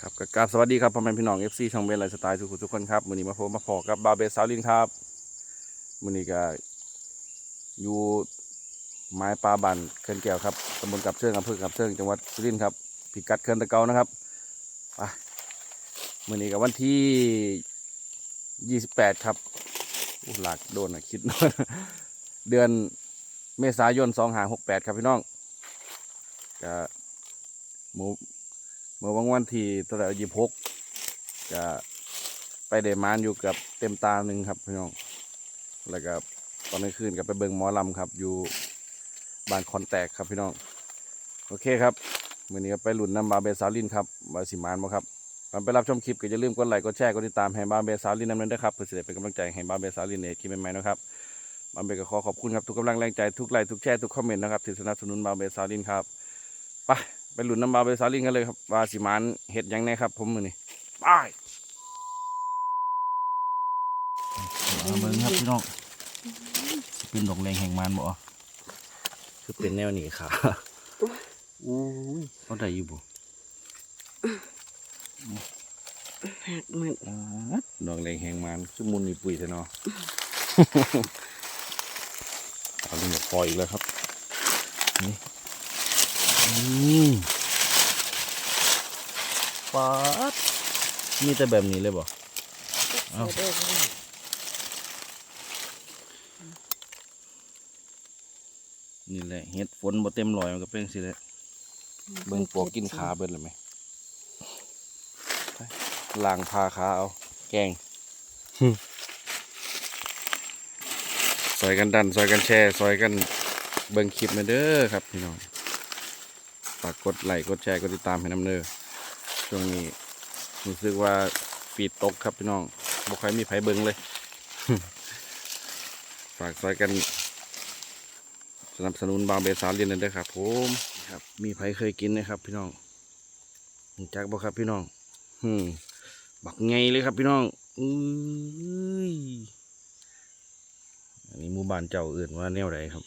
ครับก็กราบสวัสดีครับพ่อแม่พี่น้องเอฟซีช่องเบนไลฟ์สไตล์ทุกคนทุกคนครับวันนี้มาพบมาพอกับบาเบสซาลินครับวันนี้ก็อยู่ไม้ปลาบันเขื่อนแก้วครับตำบลกับเชิงอำเภอกับเชิงจังหวัดสุรินทร์ครับพิกัดเขื่อนตะเกานะครับไปวันนี้กับวันที่ยี่สิบแปดครับอู้หลักโดนอะคิดเดือนเมษายนสองหาหกแปดครับพี่น้องก็หมู เมื่อวันวันที่ตอนยี่หกจะไปเดมานอยู่กับเต็มตาหนึ่งครับพี่น้อง แล้วก็ตอนกลางคืนก็ไปเบิงหมอลำครับ อยู่บ้านคอนแตกครับพี่น้อง โอเคครับมื่อนี้ก็ไปหลุนน้ำบาเบสาลินครับบาสิมานบ่ครับก่อนไปรับชมคลิปก็อย่าลืมกดไลค์กดแชร์กดติดตามให้บาเบสาลินน้ำนั้นด้วยครับเพื่อจะได้เป็นกำลังใจให้บาเบสาลินในคลิปใหม่ๆนะครับบาเบก็ขอขอบคุณครับทุกกำลังแรงใจทุกไลค์ทุกแชร์ทุกคอมเมนต์นะครับที่สนับสนุนบาเบสาลินครับไป ไปหลุนน้ำบาไปซาลิงกันเลยครับว่าสิมานเห็ดหยังไงครับ ผมมือนี่ไปมาเบิ่งครับพี่น้องเป็นดอกแรงแห่งมันบ่คือเป็นแนวนี้ค่ะอู้ยเขาได้อยู่บ่หักมันอ๊าดดอกแรงแห่งมันคือมุนนี่ปุ๋ยซะเนาะเอาเรื่องปล่อยอีกแล้วครับนี่ อืมป๊าดมีแต่แบบนี้เลยบ่เอ้าใส่ได้บ่ได้นี่แหละเห็ดฝนบ่เต็มร้อยมันก็เป็นสิแหละเบิ่งปวกกินขาเบิดเลยไหมไปล้างพาขาเอา แกงซอยกันดันซอยกันแชร์ซอยกันเบิ่งคลิปมาเด้อครับพี่น้องฝากกดไลค์กดแชร์กดติดตามให้น้ำเด้อช่วงนี้รู้สึกว่าฟีดตกครับพี่น้องบ่ค่อยมีไผเบิงเลย ฝากซอยกัน สนับสนุนบางเบสาเรียนนั่นด้วยครับผมครับ มีใครเคยกินนะครับ พี่น้องจักบ่ครับพี่น้องอืมบักไงเลยครับพี่น้องอุ้ยอันนี้หมู่บ้านเจ้าเอื่นว่าแนวใดครับ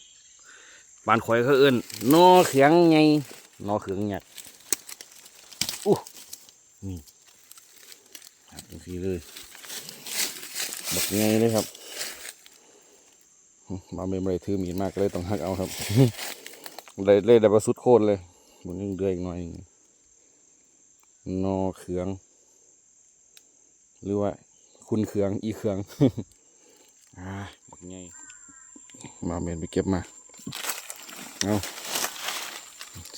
บ้านข่อยเขาเอื่นนอเขียงไง นอเขียงหยักอู้นี่ครับจังซี่เลยบักไงเลยครับมาเมมเลยถือมีดมากเลยต้องหักเอาครับเลยเลยได้ประสุดโคนเลยมันยังเดือยอีกหน่อยหนึ่งนอเขือง หรือว่าคุณเขืองอีเขืองอ่าบักไงมาเมนไปเก็บมาเอา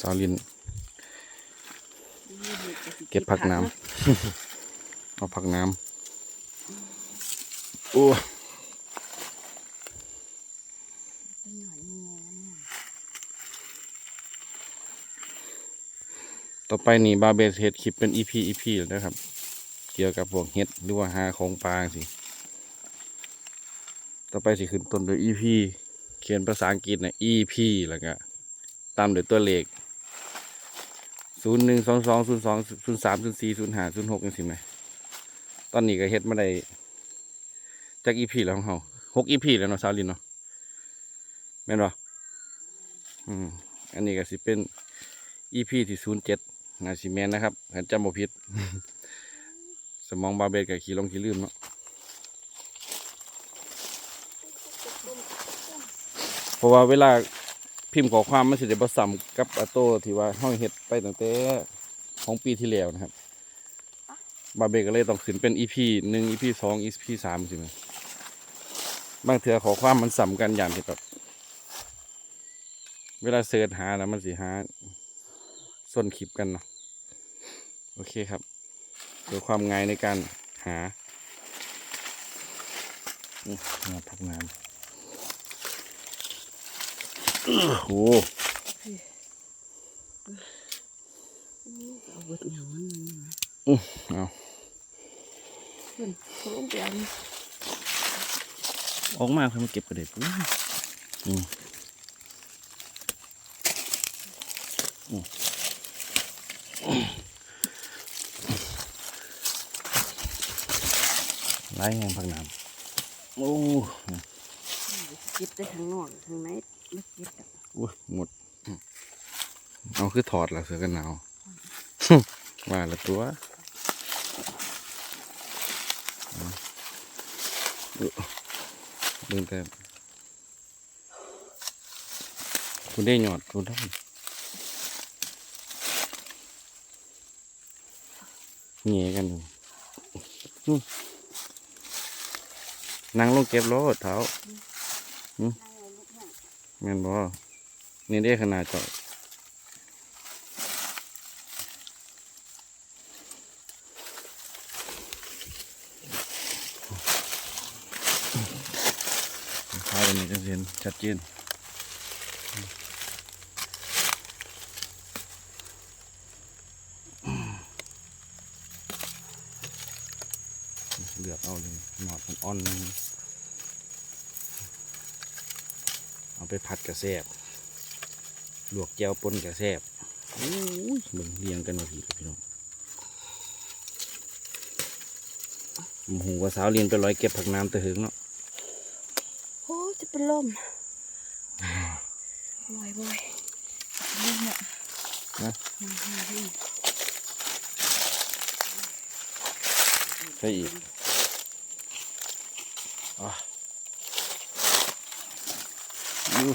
สาวลิน เก็บผักน้ำเอาผักน้ำโอ้เป็นหน่อยยังไงนะต่อไปนี่บาเบสเฮ็ดคลิปเป็น EP EP แล้วนะครับ เกี่ยวกับพวกเฮ็ดหรือว่าหาของปลาสิต่อไปสิขึ้นต้นด้วย EP เขียนภาษาอังกฤษนะ EP แล้วก็ ตามเด้วยตัวเลขศูนย์หนึ่งสองสองศูนย์สองศูนย์สามศูนย์สี่ศูนย์ห้าศูนย์หกจังสิไหมตอนนี้ก็เฮ็ดมาได้จาก EP แล้วของเขาหก EP แล้วเนาะซาลินเนาะแม่นบ่อืมอันนี้ก็สิเป็น EP ที่ศูนย์เจ็ดนาซิแมนนะครับขันจำบ่ผิด สมองบาเบดกับขี่ลงขี่ลืมเนาะเพราะว่าเวลา พิมพ์ขอความมันสิได้บ่ซ้ำกับอัตโตที่ว่าห้องเฮ็ดไปตั้งแต่ของปีที่แล้วนะครับ บาเบดก็เลยต้องขึ้นเป็น EP หนึ่ง EP สอง EP สามสิแมั้บางเถื่อขอความมันซ้ำกันอย่างที่แบบเวลาเสิร์ชหาแล้วมันสิหาส้นคลิปกันเนาะโอเคครับเพื่อความง่ายในการหาอื้อมาพักน้ำอื้อ โอ้เอาบิดหยังมันนี่นะอือเอาเพิ่นเขาลงไปเอานี่ออกมาครับมาเก็บกระเด็ดอื้ออืมอืมไล่แหงพักน้ำโอ้เก็บได้ข้งนอกข้างใน ไม่เก็บดอกโอ้ยหมด เอาคือถอดแล้วเสือกันหนาว ว่าละตัวเบิ่งแต่คุณได้หยอดคุณได้เงี้ยกันอยู่นู่นนั่งลงเก็บรถเท้า แม่นบ่นี่ได้ขนาดเจาะท้ายตรงนี้จะเห็นชัดเจนเลือกเอาเลยหนอดมันอ่อน เอา ไปผัดกระแซบลวกแก้วปนกระแซบโอ้ยเบิ่งเรียงกันมาพี่พี่น้องผมหูว่าสาวเรียนไปร้อยเก็บผักน้ำตะหึงเนาะโอ้จะเป็นลมบ่อยบ่อยลมเนี่ยนะอืมอืมอืมใช่อีกอะ อู้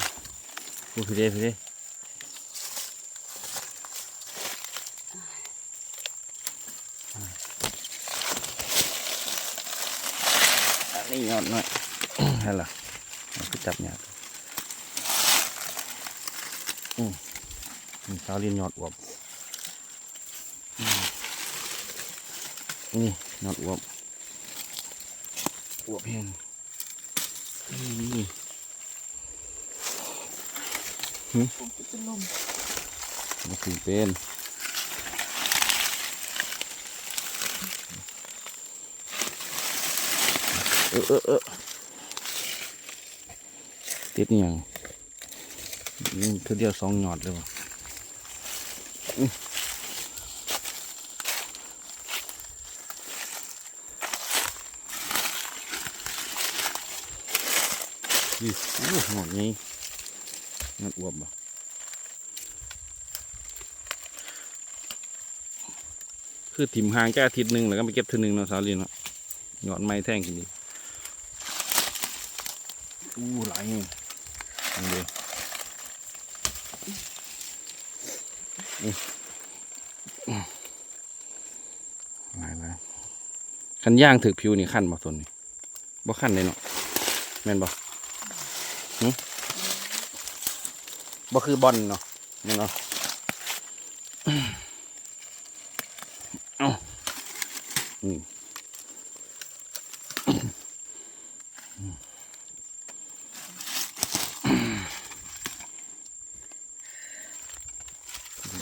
อู้พี่เด้พี่เด้นนี้ยอดหน่อยนั่นล่ะมันก็จับยากอืมสาวเรียนยอดอวบนี่ยอดอวบอวบเพียงนี่ เป็นลมมาถึงเป็นเออเออเออติดนี่ยังนี่คือเดียวสองหยอดเลยวะอื้อนี่โอ้หยอดนี้ห ยอดอวบบ่คือถิ่มห่างแค่อาทิตย์หนึ่งแล้วก็ไปเก็บเทีหนึ่งเนาะสาวเรียนเนาะหยอดไม้แท่งกินดีอู้หลายเงี้ยนี่เลยหลายหลายคันย่างถือผิวนี่ขั้นบ่ทนนี่บ่ขั้นเลยเนาะแม่นบ่หึ บ่คือบอลเนาะแม่นเนาะเอ้านี่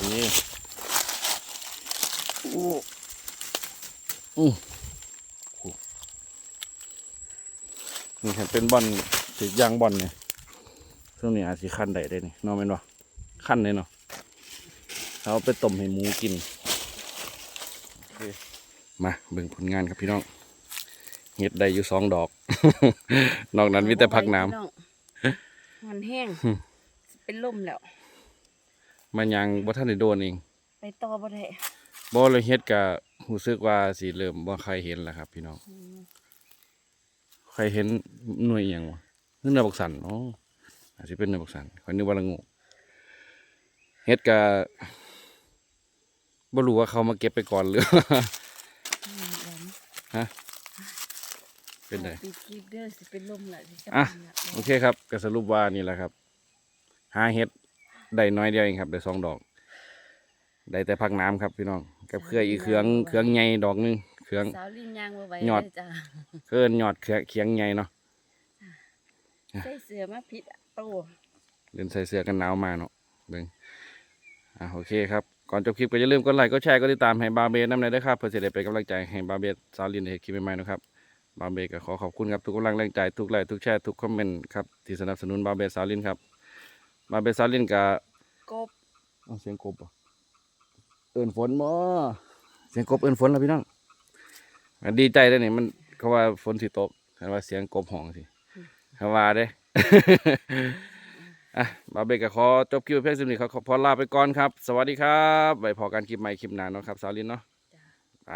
ดีโอ้อู้โอ้นี่เห็นเป็นบอลถือยางบอลเนี่ย ช่วงนี้อาจสิขั้นได้ได้นี่เนาะแม่นบ่ขั้นเลยเนาะเขาเอาไปต้มให้หมูกินโอเคมาเบิ่งผลงานครับพี่น้องเห็ดได้อยู่สองดอก นอกนั้นมีแต่พักน้ำพี่องมันแห้งหึสิเป็นลมแล้ว มันยังบ่ทันได้โดนเองไปต่อบ่ได้บ่เลยเฮ็ดก็รู้สึกว่าสิเริ่มบ่ใครเห็นแล้วครับ พี่น้องอืมใครเห็นหน่วยอหย่างวะนึกหน่วยบักสันอ๋อ อาจจะเป็นหน่วยบักสันคนนึกว่าละงูเฮ็ดก็บ่รู้ว่าเขามาเก็บไปก่อนหรืออืมเดี๋ยวนะฮะเป็นไงปิดคลิปเด้อสิเป็นลมแล้วสิจะอะเป็นแล้วโอเคครับก็สรุปว่านี่แหละครับหาเฮ็ดได้น้อยเดียวเองครับได้สองดอกได้แต่พักน้ำครับพี่น้องกับเครืออีกเครื่องเครื่องใหญ่ดอกหนึงเครื่องสาวลินยางบ่ไหวยอดเลยจ้ะเคลื่อนยอดเครือเคียงใหญ่เนาะใส่เสื้อมาผิดอะโตเดินใส่เสื้อกันหนาวมาเนาะเบิ่งอะโอเคครับ ก่อนจบคลิปก็อย่าลืมกดไลค์กดแชร์กดติดตามให้บาเบสน้ำในด้วยครับเพื่อจะได้เป็นกำลังใจให้บาเบสซาลินในคลิปใหม่ๆนะครับบาเบสก็ขอขอบคุณครับทุกกำลังแรงใจทุกไลค์ทุกแชร์ทุกคอมเมนต์ครับที่สนับสนุนบาเบสซาลินครับบาเบสซาลินกับกบเอาเสียงกบบ่เอินฝนบ่เสียงกบเอินฝนแล้วพี่น้องอะดีใจเลยนี่มันเขาว่าฝนสิตกเขาว่าเสียงกบห้องสิเขาว่าเด้ อะบาเบกก็ขอจบคลิปเพียงสิบนี้เขาพอลาไปก่อนครับ สวัสดีครับไว้พอกันคลิปใหม่คลิปหน้าเนาะครับสาวลินเนาะจ้ะไป